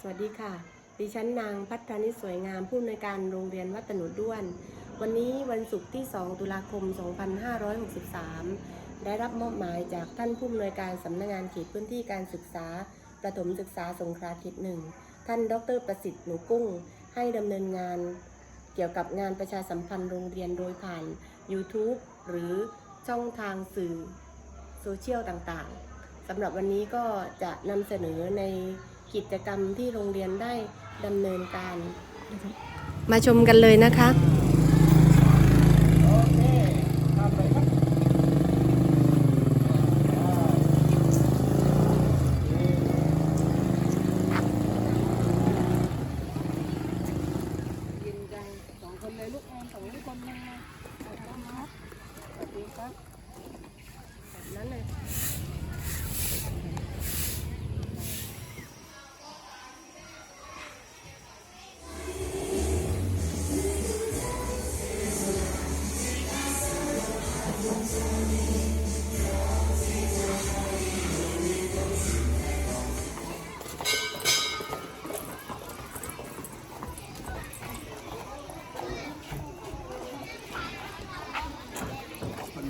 สวัสดีค่ะ ดิฉันนางพัฒนิสวยงามผู้อำนวยการโรงเรียนวัตนุด้วน วันนี้วันศุกร์ที่ 2 ตุลาคม 2563 ได้รับมอบหมายจากท่านผู้อำนวยการสำนักงานเขตพื้นที่การศึกษา ประถมศึกษาสงขลาเขตหนึ่ง ท่านดรประสิทธิ์หนูกุ้ง ให้ดำเนินงาน เกี่ยวกับงานประชาสัมพันธ์โรงเรียนโดยผ่าน YouTube หรือช่องทางสื่อโซเชียลต่างๆสำหรับวันนี้ก็จะนำเสนอใน กิจกรรมที่โรงเรียนได้ดำเนินการ มาชมกันเลยนะคะโอเคทำเลยครับยินจังสองคนเลย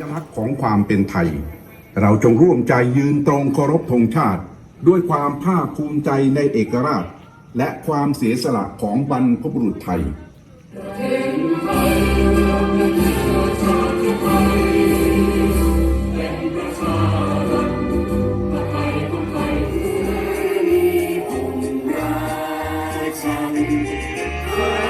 ญลักษณ์ของความเป็นไทย เราจงร่วมใจยืนตรงเคารพธงชาติ ด้วยความภาคภูมิใจในเอกราช และความเสียสละของบรรพบุรุษไทยฉันเคย